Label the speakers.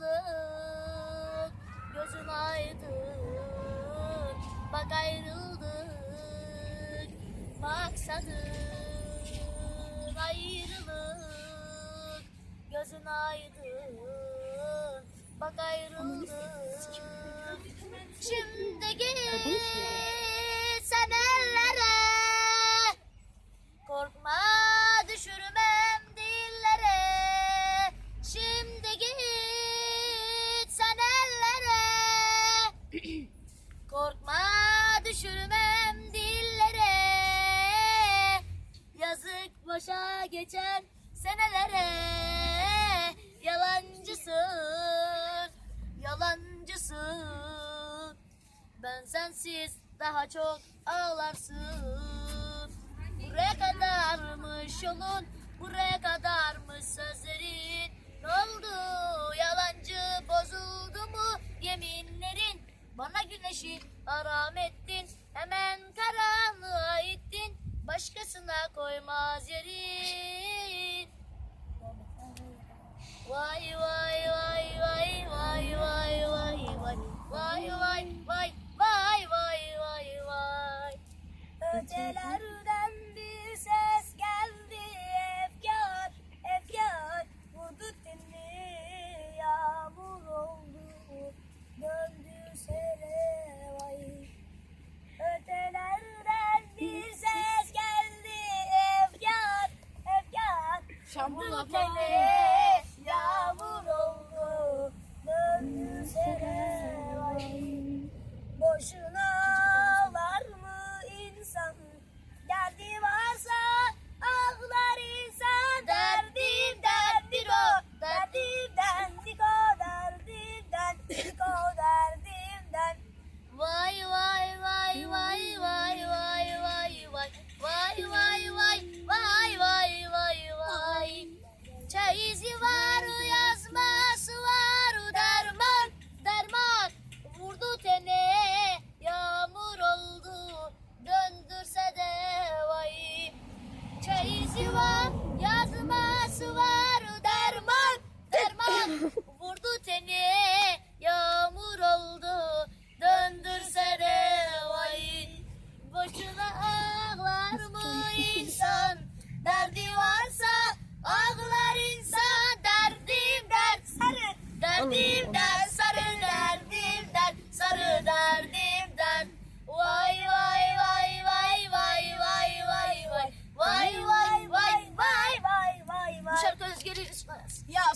Speaker 1: ayrılık Gözün aydın. Bak ayrıldık Maksadın ayrılık. Gözün aydın Bak ayrıldık. Şimdi gel düşürmem dillere. Yazık boşa geçen senelere. Yalancısın, yalancısın Ben sensiz daha çok ağlarsın. Buraya kadarmış yolun, buraya kadarmış sözlerin. Ne oldu? Başkasına koymaz yeri Vay vay vay vay vay vay vay vay. Vay vay vay vay vay vay vay. Ötelerden
Speaker 2: 我슨
Speaker 1: 업?